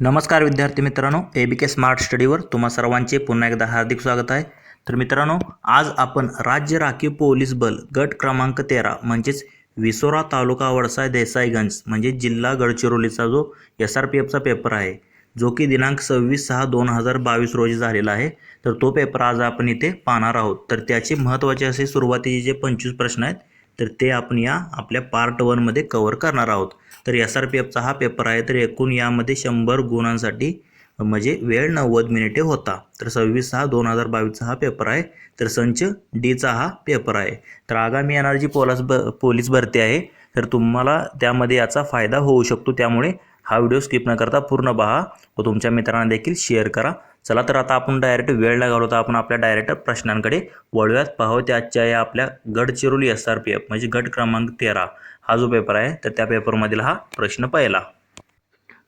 नमस्कार विद्यार्थी मित्रांनो ए बी के स्मार्ट स्टडीवर तुम्हा सर्वांचे पुन्हा एकदा हार्दिक स्वागत आहे. तर मित्रांनो आज आपण राज्य राखीव पोलीस बल गट क्रमांक तेरा म्हणजेच विसोरा तालुका वडसाय देसाईगंज म्हणजे जिल्हा गडचिरोलीचा जो एस आर पी एफचा पेपर आहे जो की दिनांक सव्वीस सहा दोन हजार बावीस रोजी झालेला आहे तर तो पेपर आज आपण इथे पाहणार आहोत. तर त्याचे महत्त्वाचे असे सुरुवातीचे जे पंचवीस प्रश्न आहेत तर ते आपण या आपल्या पार्ट वनमध्ये कवर करणार आहोत. तर एस आर पी एफचा हा पेपर आहे. तर एकूण यामध्ये शंभर गुणांसाठी म्हणजे वेळ नव्वद मिनिटे होता. तर सव्वीस सहा दोन हजार बावीसचा हा पेपर आहे. तर संच डीचा हा पेपर आहे. तर आगामी येणार जी पोलास ब पोलीस भरती आहे. तर तुम्हाला त्यामध्ये याचा फायदा होऊ शकतो. त्यामुळे हा व्हिडिओ स्किप न करता पूर्ण पहा व तुमच्या मित्रांना देखील शेअर करा. चला तर आता आपण डायरेक्ट वेळ न घालवता आपण आपल्या डायरेक्ट प्रश्नांकडे वळूयात. पाहू त्या आजच्या या आपल्या Gadchiroli S R P F म्हणजे गट क्रमांक तेरा. हा जो पेपर आहे तर त्या पेपरमधील हा प्रश्न पहिला.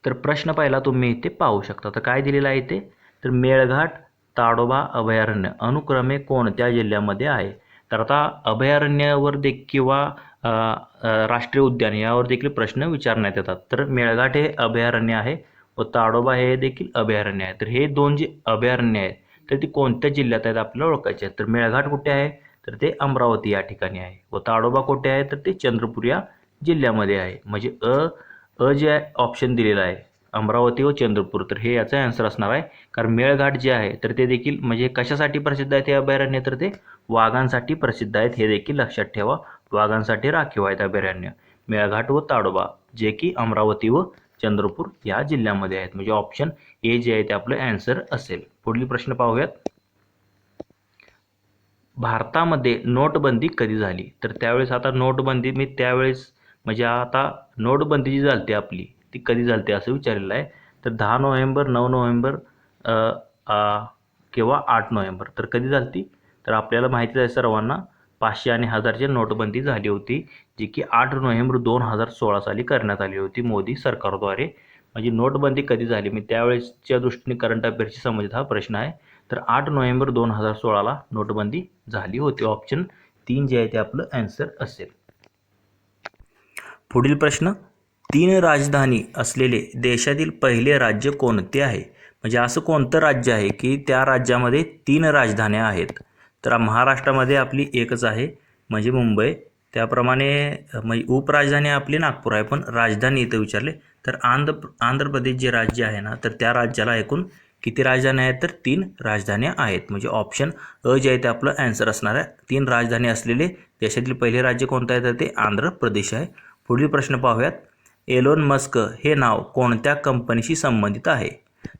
तर प्रश्न पहिला तुम्ही इथे पाहू शकता. तर काय दिलेलं आहे इथे? तर मेळघाट ताडोबा अभयारण्य अनुक्रमे कोणत्या जिल्ह्यामध्ये आहे? तर आता अभयारण्यावर देखील किंवा राष्ट्रीय उद्यान यावर देखील प्रश्न विचारण्यात येतात. तर मेळघाट हे अभयारण्य आहे व ताडोबा हे देखील अभयारण्य आहे. तर हे दोन जे अभयारण्य आहेत तर ती कोणत्या जिल्ह्यात आहेत आपल्याला ओळखायचे आहेत? तर मेळघाट कुठे आहे? तर ते अमरावती या ठिकाणी आहे व ताडोबा कोठे आहे तर ते चंद्रपूर या जिल्ह्यामध्ये आहे. म्हणजे अ अ जे ऑप्शन दिलेलं आहे अमरावती व चंद्रपूर तर हे याचा आन्सर असणार आहे. कारण मेळघाट जे आहे तर ते देखील म्हणजे कशासाठी प्रसिद्ध आहे ते अभयारण्य? तर ते वाघांसाठी प्रसिद्ध आहेत हे देखील लक्षात ठेवा. वाघांसाठी राखीव आहेत अभयारण्य. मेळघाट व ताडोबा जे की अमरावती व चंद्रपूर या जिल्ह्यामध्ये आहेत. म्हणजे ऑप्शन ए जे आहे ते आपलं ॲन्सर असेल. पुढील प्रश्न पाहूयात. भारतामध्ये नोटबंदी कधी झाली? तर त्यावेळेस आता नोटबंदी मी त्यावेळेस म्हणजे आता नोटबंदी जी झाली आपली ती कधी झाली असं विचारलेलं आहे. तर दहा नोव्हेंबर नऊ नोव्हेंबर किंवा आठ नोव्हेंबर तर कधी झाली तर आपल्याला माहितीच आहे सर्वांना पाचशे आणि हजारची नोटबंदी झाली होती जी की आठ नोव्हेंबर दोन हजार सोळा साली करण्यात आली होती मोदी सरकारद्वारे. म्हणजे नोटबंदी कधी झाली? मी त्यावेळेसच्या दृष्टीने करंट अफेअर्सशी संबंधित हा प्रश्न आहे. तर आठ नोव्हेंबर दोन हजार सोळाला नोटबंदी झाली होती. ऑप्शन तीन जे आहे ते आपलं ॲन्सर असेल. पुढील प्रश्न तीन राजधानी असलेले देशातील पहिले राज्य कोणते आहे? म्हणजे असं कोणतं राज्य आहे की त्या राज्यामध्ये तीन राजधान्या आहेत? तर महाराष्ट्रामध्ये आपली एकच आहे म्हणजे मुंबई. त्याप्रमाणे म्हणजे उपराजधानी आपली नागपूर आहे पण राजधानी इथं विचारले तर आंध्र आंध्र प्रदेश जे राज्य आहे ना तर त्या राज्याला एकूण किती राजधान्या आहेत तर तीन राजधान्या आहेत. म्हणजे ऑप्शन अ जे आहे ते आपलं ॲन्सर असणार आहे. तीन राजधानी असलेले देशातील पहिले राज्य कोणतं आहे? तर ते आंध्र प्रदेश आहे. पुढील प्रश्न पाहूयात. एलोन मस्क हे नाव कोणत्या कंपनीशी संबंधित आहे?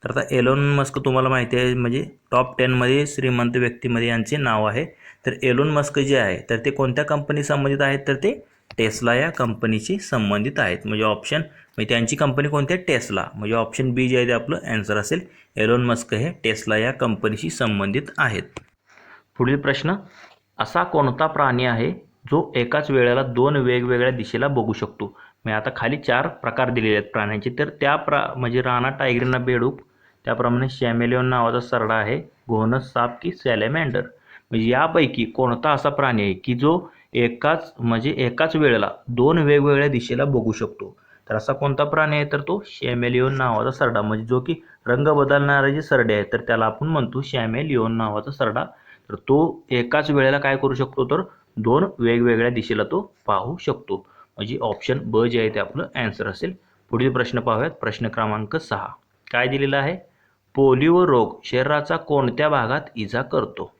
तर आता एलोन मस्क तुम्हाला माहिती आहे म्हणजे टॉप टेनमध्ये श्रीमंत व्यक्तीमध्ये यांचे नाव आहे. तर एलोन मस्क जे आहे तर ते कोणत्या कंपनी संबंधित आहेत? तर ते टेस्ला या कंपनीशी संबंधित आहेत. म्हणजे ऑप्शन म्हणजे त्यांची कंपनी कोणती आहे? टेस्ला. म्हणजे ऑप्शन बी जे आहे ते आपलं आन्सर असेल. एलोन मस्क हे टेस्ला या कंपनीशी संबंधित आहेत. पुढील प्रश्न असा कोणता प्राणी आहे जो एकाच वेळेला दोन वेगवेगळ्या दिशेला बघू शकतो? मी आता खाली चार प्रकार दिलेले आहेत प्राण्यांचे. तर त्या प्रा म्हणजे राणा टायग्रीना बेडूक त्याप्रमाणे शॅमेलिओन नावाचा सरडा आहे. घोनस साप की सॅलेमँडर म्हणजे यापैकी कोणता असा प्राणी आहे की जो एकाच म्हणजे एकाच वेळेला दोन वेगवेगळ्या दिशेला बघू शकतो. तर असा कोणता प्राणी आहे? तर तो शॅमेलिओन नावाचा सरडा. म्हणजे जो की रंग बदलणारे जे सरडे आहेत तर त्याला आपण म्हणतो शॅमेलिओन नावाचा सरडा. तर तो एकाच वेळेला काय करू शकतो? तर दोन वेगवेगळ्या दिशेला तो पाहू शकतो. म्हणजे ऑप्शन ब जे आहे ते आपलं ॲन्सर असेल. पुढील प्रश्न पाहूयात. प्रश्न क्रमांक सहा. काय दिलेला आहे? पोलिओ रोग शरीराचा कोणत्या भागात इजा करतो?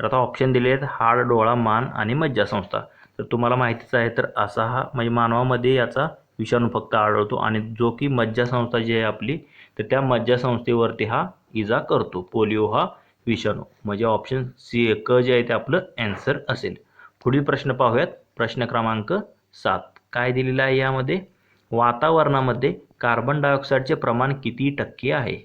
तर आता ऑप्शन दिले आहेत हाड डोळा मान आणि मज्जासंस्था. तर तुम्हाला माहितीच आहे तर असा हा म्हणजे मानवामध्ये याचा विषाणू फक्त आढळतो आणि जो की मज्जासंस्था जी आहे आपली तर त्या मज्जासंस्थेवरती हा इजा करतो. पोलिओ हा विषाणू. म्हणजे ऑप्शन सी क जे आहे ते आपलं ॲन्सर असेल. पुढील प्रश्न पाहूयात. प्रश्न क्रमांक सात. काय दिलेलं आहे यामध्ये? वातावरणामध्ये कार्बन डायऑक्साईडचे प्रमाण किती टक्के आहे?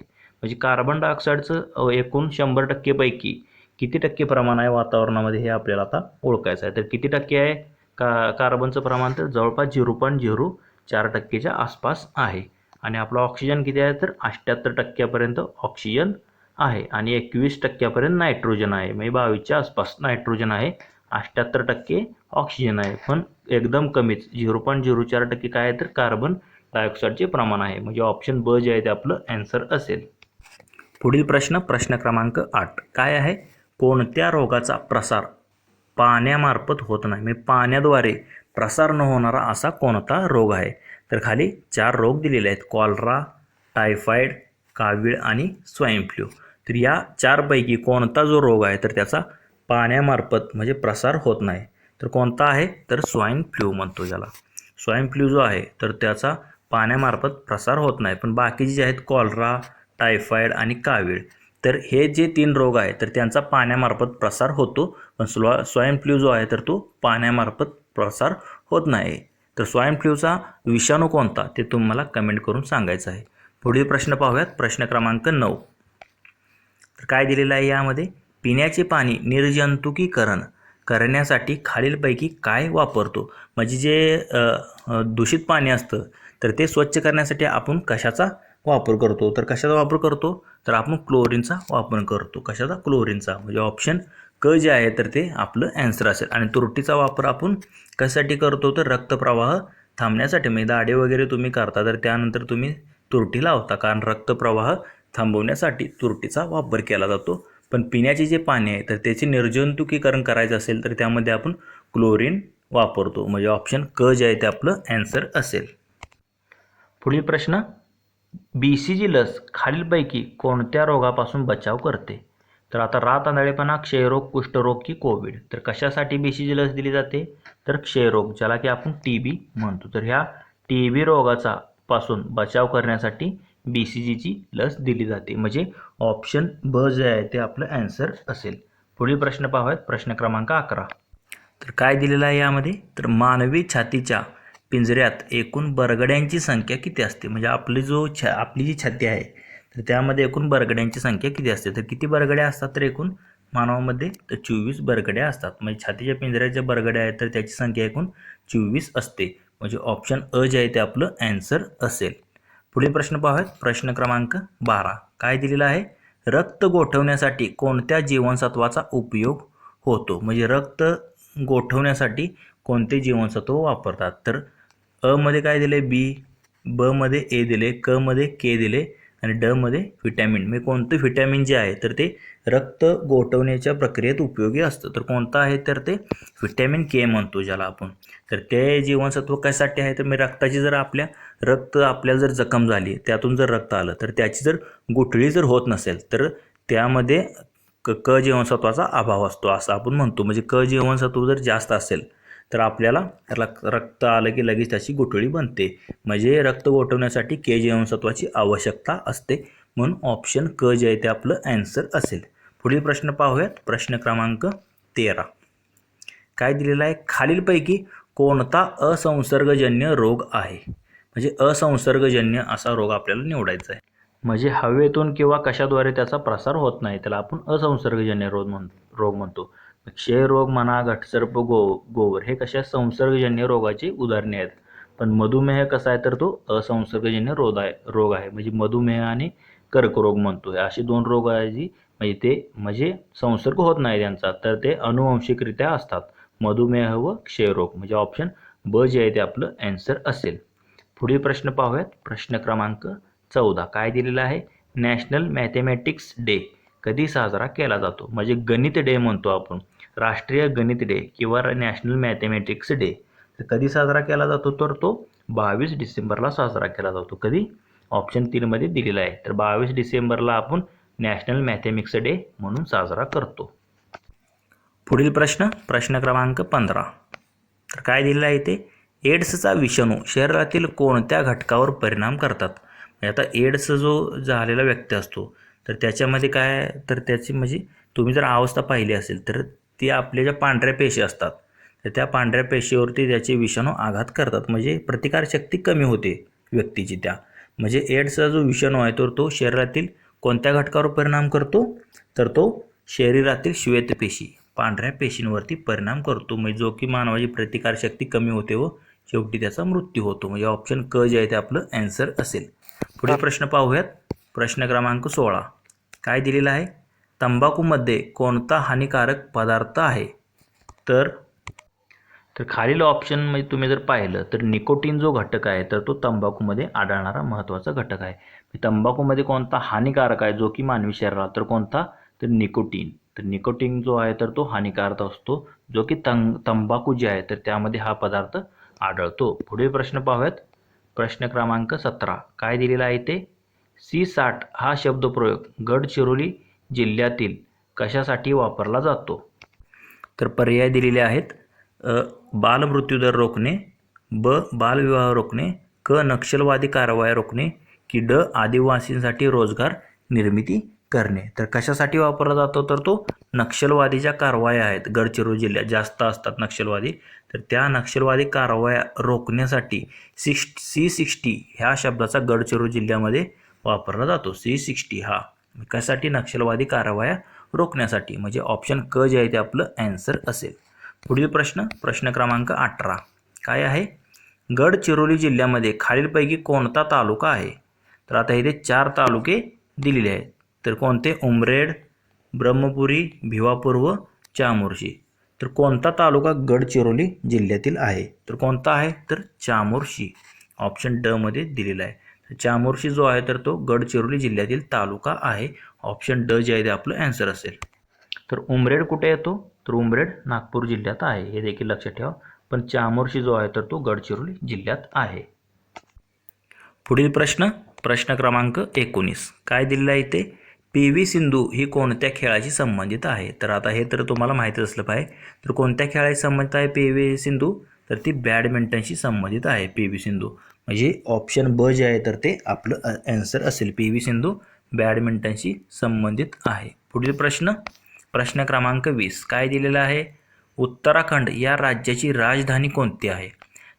म्हणजे कार्बन डायऑक्साईडचं एकूण शंभर टक्केपैकी किती टक्के प्रमाण आहे वातावरणामध्ये हे आपल्याला आता ओळखायचं आहे? तर किती टक्के आहे? का कार्बनचं प्रमाण तर जवळपास झिरो पॉईंट झिरो चार टक्केच्या आसपास आहे. आणि आपलं ऑक्सिजन किती आहे? तर अठ्ठ्याहत्तर टक्क्यापर्यंत ऑक्सिजन आहे. आणि एकवीस टक्क्यापर्यंत नायट्रोजन आहे. म्हणजे बावीसच्या आसपास नायट्रोजन आहे. अठ्ठ्याहत्तर टक्के ऑक्सिजन आहे. पण एकदम कमीच. झिरो पॉईंट झिरो चार टक्के काय आहे? तर कार्बन डायऑक्साईडचे प्रमाण आहे. म्हणजे ऑप्शन ब जे आहे ते आपलं ॲन्सर असेल. पुढील प्रश्न प्रश्न क्रमांक आठ. काय आहे? कोणत्या रोगाचा प्रसार पाण्यामार्फत होत नाही? म्हणजे पाण्याद्वारे प्रसार न होणारा असा कोणता रोग आहे? तर खाली चार रोग दिलेले आहेत. कॉलरा टायफॉईड कावीळ आणि स्वाईन फ्लू. तर या चारपैकी कोणता जो रोग आहे तर त्याचा पाण्यामार्फत म्हणजे प्रसार होत नाही. तर कोणता आहे? तर स्वाईन फ्लू म्हणतो ज्याला स्वाईन फ्लू जो आहे तर त्याचा पाण्यामार्फत प्रसार होत नाही. पण बाकीचे जे आहेत कॉलरा टायफॉईड आणि कावीळ तर हे जे तीन रोग आहेत तर त्यांचा पाण्यामार्फत प्रसार होतो. पण स्वा स्वाईन फ्ल्यू जो आहे तर तो पाण्यामार्फत प्रसार होत नाही. तर स्वाईन फ्ल्यूचा विषाणू कोणता? ते तुम्हाला कमेंट करून सांगायचं आहे. पुढील प्रश्न पाहूयात. प्रश्न क्रमांक नऊ. तर काय दिलेलं आहे यामध्ये? पिण्याचे पाणी निर्जंतुकीकरण करण्यासाठी खालीलपैकी काय वापरतो? म्हणजे जे दूषित पाणी असतं तर ते स्वच्छ करण्यासाठी आपण कशाचा वापर करतो. तर कशाचा वापर करतो? तर आपण क्लोरीनचा वापर करतो. कशाचा? क्लोरीनचा म्हणजे ऑप्शन क जे आहे तर ते आपलं ॲन्सर असेल. आणि तुरटीचा वापर आपण कशासाठी करतो? तर रक्तप्रवाह थांबण्यासाठी. म्हणजे दाढे वगैरे तुम्ही करता तर त्यानंतर तुम्ही तुरटी लावता. कारण रक्तप्रवाह थांबवण्यासाठी तुरटीचा वापर केला जातो. पण पिण्याचे जे पाणी आहे तर त्याचे निर्जंतुकीकरण करायचं असेल तर त्यामध्ये आपण क्लोरीन वापरतो. म्हणजे ऑप्शन क जे आहे ते आपलं ॲन्सर असेल. पुढील प्रश्न. बी सी जी लस खालीलपैकी कोणत्या रोगापासून बचाव करते? तर आता रात आंधळेपणा क्षयरोग कुष्ठरोग की कोविड. तर कशासाठी बी सी जी लस दिली जाते? तर क्षयरोग ज्याला की आपण टी बी म्हणतो. तर ह्या टी बी रोगाचा पासून बचाव करण्यासाठी बी सी जीची लस दिली जाते. म्हणजे ऑप्शन ब जे आहे ते आपलं ॲन्सर असेल. पुढील प्रश्न पाहूयात. प्रश्न क्रमांक अकरा. तर काय दिलेलं आहे यामध्ये? तर मानवी छातीच्या पिंजऱ्यात एकूण बरगड्यांची संख्या किती असते? म्हणजे आपली जो छा आपली जी छाती आहे तर त्यामध्ये एकूण बरगड्यांची संख्या किती असते? तर किती बरगड्या असतात तर एकूण? मानवामध्ये तर चोवीस बरगड्या असतात. म्हणजे छातीच्या पिंजऱ्यात ज्या बरगड्या आहेत तर त्याची संख्या एकूण चोवीस असते. म्हणजे ऑप्शन अ जे आहे ते आपलं ॲन्सर असेल. पुढील प्रश्न पाहूयात. प्रश्न क्रमांक बारा. काय दिलेला आहे? रक्त गोठवण्यासाठी कोणत्या जीवनसत्वाचा उपयोग होतो? म्हणजे रक्त गोठवण्यासाठी कोणते जीवनसत्व वापरतात? तर अमध्ये काय दिले बी. बमध्ये ए दिले कमध्ये के दिले आणि डमध्ये व्हिटॅमिन. म्हणजे कोणतं व्हिटॅमिन जे आहे तर ते रक्त गोठवण्याच्या प्रक्रियेत उपयोगी असतं. तर कोणतं आहे? तर ते व्हिटॅमिन के म्हणतो ज्याला आपण. तर ते जीवनसत्व कशासाठी आहे? तर मी रक्ताची जर आपल्या रक्त आपल्याला जर जखम झाली त्यातून जर रक्त आलं तर त्याची जर गुठळी जर होत नसेल तर त्यामध्ये क क जीवनसत्वाचा अभाव असतो असं आपण म्हणतो. म्हणजे क जीवनसत्व जर जास्त असेल तर आपल्याला रक्त आलं की लगेच त्याची गुठळी बनते. म्हणजे रक्त गोठवण्यासाठी के जीवनसत्वाची आवश्यकता असते. म्हणून ऑप्शन क जे आहे ते आपलं ॲन्सर असेल. पुढील प्रश्न पाहूयात. प्रश्न क्रमांक तेरा. काय दिलेलं आहे? खालीलपैकी कोणता असंसर्गजन्य रोग आहे? म्हणजे असंसर्गजन्य असा रोग आपल्याला निवडायचा आहे. म्हणजे हवेतून किंवा कशाद्वारे त्याचा प्रसार होत नाही त्याला आपण असंसर्गजन्य रोग म्हण रोग म्हणतो. क्षयरोग म्हणा घटसर्प गो गोवर हे कशा संसर्गजन्य रोगाची उदाहरणे आहेत? पण मधुमेह कसा आहे तर तो असंसर्गजन्य रोग आहे रोग आहे. म्हणजे मधुमेह आणि कर्करोग म्हणतो. असे दोन रोग आहे जी म्हणजे ते म्हणजे संसर्ग होत नाही त्यांचा तर ते अनुवंशिकरित्या असतात. मधुमेह व क्षयरोग. म्हणजे ऑप्शन ब जे आहे ते आपलं ॲन्सर असेल. पुढील प्रश्न पाहूयात. प्रश्न क्रमांक चौदा. काय दिलेला आहे? नॅशनल मॅथेमॅटिक्स डे कधी साजरा केला जातो? म्हणजे गणित डे म्हणतो आपण. राष्ट्रीय गणित डे किंवा नॅशनल मॅथेमॅटिक्स डे. तर कधी साजरा केला जातो? तर तो बावीस डिसेंबरला साजरा केला जातो. कधी? ऑप्शन तीनमध्ये दिलेला आहे. तर बावीस डिसेंबरला आपण नॅशनल मॅथेमिक्स डे म्हणून साजरा करतो. पुढील प्रश्न प्रश्न क्रमांक पंधरा. तर काय दिलेलं आहे ते? एड्सचा विषाणू शरीरातील कोणत्या घटकावर परिणाम करतात? म्हणजे आता एड्स जो झालेला व्यक्ती असतो तर त्याच्यामध्ये काय? तर त्याची म्हणजे तुम्ही जर अवस्था पाहिली असेल तर ती आपल्या ज्या पांढऱ्या पेशी असतात तर त्या पांढऱ्या पेशीवरती त्याचे विषाणू आघात करतात. म्हणजे प्रतिकारशक्ती कमी होते व्यक्तीची त्या. म्हणजे एड्सचा जो विषाणू आहे तर तो शरीरातील कोणत्या घटकावर परिणाम करतो? तर तो शरीरातील श्वेतपेशी पांढऱ्या पेशींवरती परिणाम करतो. म्हणजे जो की मानवाची प्रतिकारशक्ती कमी होते व शेवटी त्याचा मृत्यू होतो. म्हणजे ऑप्शन क जे आहे ते आपलं ॲन्सर असेल. पुढील प्रश्न पाहूयात. प्रश्न क्रमांक सोळा. काय दिलेला आहे? तंबाखूमध्ये कोणता हानिकारक पदार्थ आहे? तर तर खालील ऑप्शनमध्ये तुम्ही जर पाहिलं तर निकोटीन जो घटक आहे तर तो तंबाखूमध्ये आढळणारा महत्त्वाचा घटक आहे. तंबाखूमध्ये कोणता हानिकारक आहे जो की मानवी शरीराला? तर कोणता? तर निकोटीन. तर निकोटीन जो आहे तर तो हानिकारक असतो जो की तंग तंबाखू जे आहे तर त्यामध्ये हा पदार्थ आढळतो. पुढील प्रश्न पाहूयात. प्रश्न क्रमांक सतरा. काय दिलेला आहे ते सी साठ हा शब्दप्रयोग. गडचिरोली जिल्ह्यातील कशासाठी वापरला जातो? तर पर्याय दिलेले आहेत अ बालमृत्यूदर रोखणे ब बालविवाह रोखणे क नक्षलवादी कारवाया रोखणे की ड आदिवासींसाठी रोजगार निर्मिती करणे. तर कशासाठी वापरला जातो? तर तो नक्षलवादीच्या कारवाया आहेत. गडचिरोली जिल्ह्यात जास्त असतात नक्षलवादी. तर त्या नक्षलवादी कारवाया रोखण्यासाठी सिक्स सी सिक्स्टी ह्या शब्दाचा गडचिरोली जिल्ह्यामध्ये वापरला जातो. सी सिक्स्टी हा. कशासाठी? नक्षलवादी कारवाया रोखण्यासाठी. म्हणजे ऑप्शन क जे आहे ते आपलं ॲन्सर असेल. पुढील प्रश्न प्रश्न क्रमांक अठरा. काय आहे? गडचिरोली जिल्ह्यामध्ये खालीलपैकी कोणता तालुका आहे? तर आता इथे चार तालुके दिलेले आहेत. तर कोणते? उमरेड ब्रह्मपुरी भिवापूर व चामोर्शी. तर कोणता तालुका गडचिरोली जिल्ह्यातील आहे? तर कोणता आहे? तर चामोर्शी. ऑप्शन डमध्ये दिलेला आहे. चामोर्शी जो आहे तर तो गडचिरोली जिल्ह्यातील तालुका आहे. ऑप्शन ड जे आहे ते आपलं ॲन्सर असेल. तर उमरेड कुठे येतो? तर उमरेड नागपूर जिल्ह्यात आहे. हे देखील लक्षात ठेवा. पण चामोर्शी जो आहे तर तो गडचिरोली जिल्ह्यात आहे. पुढील प्रश्न प्रश्न क्रमांक एकोणीस. काय दिलेलं आहे इथे? पी व्ही सिंधू ही कोणत्या खेळाशी संबंधित आहे? तर आता हे तर तुम्हाला माहीतच असलं पाहिजे. तर कोणत्या खेळाशी संबंधित आहे पी व्ही सिंधू? तर ती बॅडमिंटनशी संबंधित आहे पी व्ही सिंधू. म्हणजे ऑप्शन ब जे आहे तर ते आपलं ॲन्सर असेल. पी. व्ही. सिंधू बॅडमिंटनशी संबंधित आहे. पुढील प्रश्न प्रश्न क्रमांक वीस. काय दिलेला आहे? उत्तराखंड या राज्याची राजधानी कोणती आहे?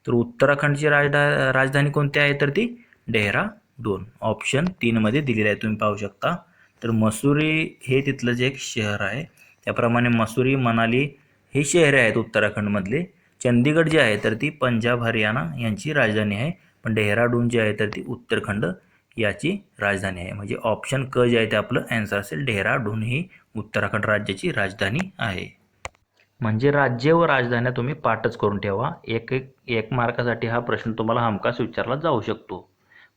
तर उत्तराखंडची राजधा राजधानी कोणती आहे? तर ती डेहराडून ऑप्शन तीनमध्ये दिलेलं आहे तुम्ही पाहू शकता. तर मसुरी हे तिथलं जे एक शहर आहे त्याप्रमाणे मसुरी मनाली हे शहरे आहेत उत्तराखंडमधले. चंदीगड जे आहे तर ती पंजाब हरियाणा यांची राजधानी आहे. पण डेहराडून जे आहे तर ती उत्तराखंड याची राजधानी आहे. म्हणजे ऑप्शन क जे आहे ते आपलं ॲन्सर असेल डेहराडून ही उत्तराखंड राज्याची राजधानी आहे. म्हणजे राज्य व राजधान्या तुम्ही पाठच करून ठेवा. एक एक एक मार्कासाठी हा प्रश्न तुम्हाला हमखास विचारला जाऊ शकतो.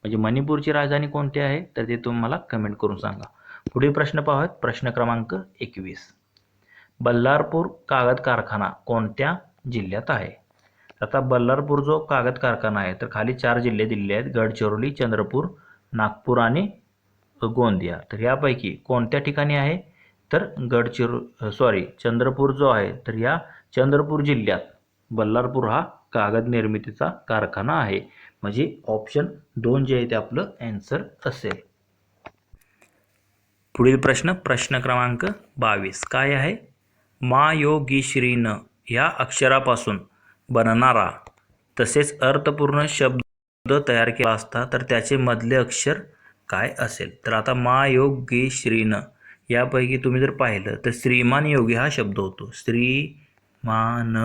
म्हणजे मणिपूरची राजधानी कोणती आहे? तर ते तुम्हाला कमेंट करून सांगा. पुढील प्रश्न पाहूयात. प्रश्न क्रमांक एकवीस. बल्लारपूर कागद कारखाना कोणत्या जिल्ह्यात आहे? आता बल्लारपूर जो कागद कारखाना आहे तर खाली चार जिल्हे दिलेले आहेत गडचिरोली चंद्रपूर नागपूर आणि गोंदिया. तर यापैकी कोणत्या ठिकाणी आहे? तर गडचिरो सॉरी चंद्रपूर जो आहे तर या चंद्रपूर जिल्ह्यात बल्लारपूर हा कागद निर्मितीचा कारखाना आहे. म्हणजे ऑप्शन दोन जे आहे ते आपलं ॲन्सर असेल. पुढील प्रश्न प्रश्न क्रमांक बावीस. काय आहे? मा यो या अक्षरापासून बनणारा. तसेच अर्थपूर्ण शब्द तयार केला असता तर त्याचे मधले अक्षर काय असेल? तर आता मा योग श्रीन. यापैकी तुम्ही जर पाहिलं तर श्रीमान योगी हा शब्द होतो. श्रीमान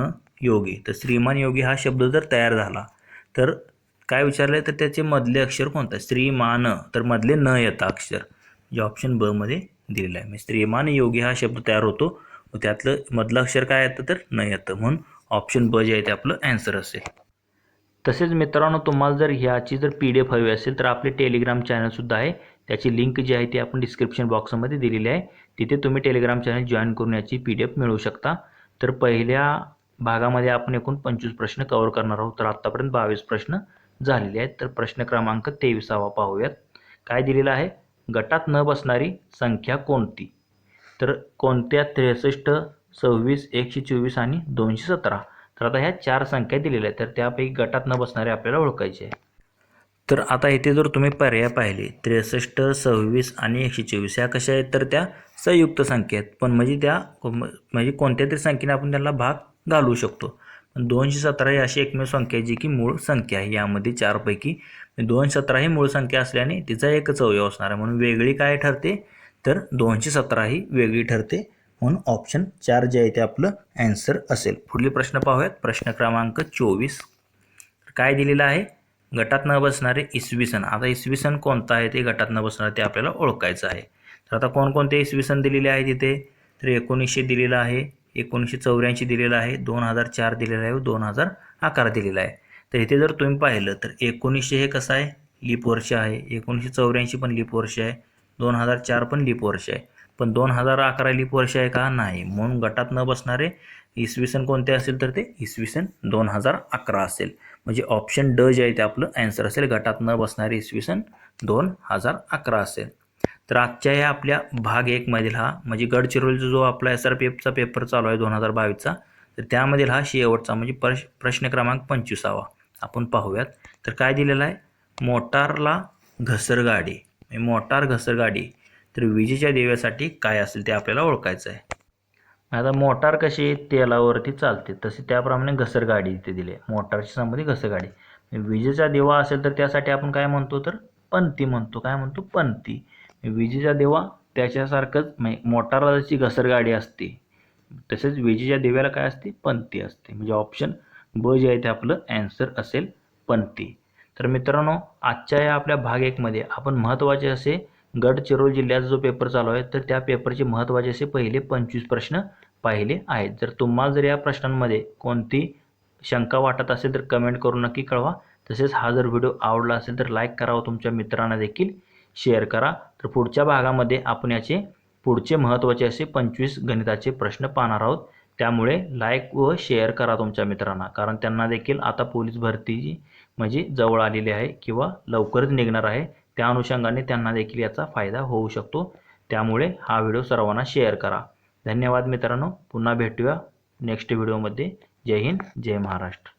योगी. तर श्रीमान योगी हा शब्द जर तयार झाला तर काय विचारलं तर त्याचे मधले अक्षर कोणतं? श्रीमान. तर मधले न येता अक्षर. जे ऑप्शन बमध्ये दिलेलं आहे. म्हणजे स्त्रीमान योगी हा शब्द तयार होतो. त्यातलं मधलं अक्षर काय येतं? तर न येतं. म्हणून ऑप्शन ब जे आहे ते आपलं ॲन्सर असेल. तसेच मित्रांनो तुम्हाला जर ह्याची जर पी डी एफ हवी असेल तर आपले टेलिग्राम चॅनलसुद्धा आहे. त्याची लिंक जी आहे ती आपण डिस्क्रिप्शन बॉक्समध्ये दिलेली आहे. तिथे तुम्ही टेलिग्राम चॅनल जॉईन करून याची पी डी एफ मिळवू शकता. तर पहिल्या भागामध्ये आपण एकूण पंचवीस प्रश्न कवर करणार आहोत. तर आत्तापर्यंत बावीस प्रश्न झालेले आहेत. तर प्रश्न क्रमांक तेविसावा पाहूयात. काय दिलेलं आहे? गटात न बसणारी संख्या कोणती? तर कोणत्या त्रेसष्ट सव्वीस एकशे चोवीस आणि दोनशे सतरा. तर आता ह्या चार संख्या दिलेल्या आहेत तर त्यापैकी गटात न बसणारे आपल्याला ओळखायचे आहे. तर आता इथे जर तुम्ही पर्याय पाहिले त्रेसष्ट सव्वीस आणि एकशे चोवीस ह्या कशा आहेत? तर त्या संयुक्त संख्या आहेत. पण म्हणजे त्या म्हणजे कोणत्या तरी संख्येने आपण त्याला भाग घालू शकतो. पण दोनशे सतरा ही अशी एकमेव संख्या आहे जी की मूळ संख्या आहे. यामध्ये चारपैकी दोनशे सतरा ही मूळ संख्या असल्याने तिचा एकच अवयव असणार आहे. म्हणून वेगळी काय ठरते? तर दोनशे सतरा ही वेगळी ठरते. म्हणून ऑप्शन चार जे आहे ते आपलं ॲन्सर असेल. पुढील प्रश्न पाहूयात. प्रश्न क्रमांक चोवीस. काय दिलेलं आहे? गटात न बसणारे इसवी सन. आता इसवी सन कोणता आहे? ते गटात न बसणारे ते आपल्याला ओळखायचं आहे. तर आता कोणकोणते इसवी सन दिलेले आहे तिथे? तर एकोणीसशे दिलेलं आहे. एकोणीसशे चौऱ्याऐंशी दिलेलं आहे. दोन हजार चार दिलेलं आहे. व दोन हजार अकरा दिलेलं आहे. तर इथे जर तुम्ही पाहिलं तर एकोणीसशे हे कसं आहे? लिप वर्ष आहे. एकोणीसशे चौऱ्याऐंशी पण लिप वर्ष आहे. दोन हजार चार पण लिप वर्ष आहे. पण दोन हजार अकरा लीप वर्ष आहे का? नाही. म्हणून गटात न बसणारे इसवी सन कोणते असेल तर ते? इसवी सन दोन हजार अकरा असेल. म्हणजे ऑप्शन ड जे आहे ते आपलं ॲन्सर असेल. गटात न बसणारे इसवी सन दोन हजार अकरा असेल. तर आजच्या या आपल्या भाग एकमधील हा म्हणजे गडचिरोलीचा जो आपला एस आर पी एफचा पेपर चालू आहे दोन हजार बावीसचा तर त्यामधील हा शेवटचा म्हणजे प्रश प्रश्न क्रमांक पंचवीसावा. आपण पाहूयात. तर काय दिलेलं आहे? मोटारला घसरगाडी. म्हणजे मोटार घसरगाडी. तर विजेच्या दिव्यासाठी काय असेल ते आपल्याला ओळखायचं आहे. आता मोटार कशी तेलावरती चालते. तसे त्याप्रमाणे घसरगाडी इथे दिली आहे. मोटारशी संबंधित घसरगाडी विजेचा दिवा असेल तर त्यासाठी आपण काय म्हणतो तर पंती म्हणतो. काय म्हणतो? पंथी विजेचा दिवा त्याच्यासारखंच म्हणजे मोटारला जशी घसरगाडी असते तसेच विजेच्या दिव्याला काय असते? पंथी असते. म्हणजे ऑप्शन ब जे आहे ते आपलं ॲन्सर असेल पंथी तर मित्रांनो आजच्या या आपल्या भाग एकमध्ये आपण महत्त्वाचे असे गडचिरोली जिल्ह्याचा जो पेपर चालू आहे तर त्या पेपरचे महत्त्वाचे असे पहिले पंचवीस प्रश्न पाहिले आहेत. जर तुम्हाला जर या प्रश्नांमध्ये कोणती शंका वाटत असेल तर कमेंट करून नक्की कळवा. तसेच हा जर व्हिडिओ आवडला असेल तर लाईक करा व तुमच्या मित्रांना देखील शेअर करा. तर पुढच्या भागामध्ये आपण याचे पुढचे महत्त्वाचे असे पंचवीस गणिताचे प्रश्न पाहणार आहोत. त्यामुळे लाईक व शेअर करा तुमच्या मित्रांना. कारण त्यांना देखील आता पोलीस भरती म्हणजे जवळ आलेली आहे किंवा लवकरच निघणार आहे त्या अनुषंगाने त्यांना देखील याचा फायदा होऊ शकतो. त्यामुळे हा व्हिडिओ सर्वांना शेअर करा. धन्यवाद मित्रांनो. पुन्हा भेटूया नेक्स्ट व्हिडिओमध्ये. जय हिंद जय महाराष्ट्र.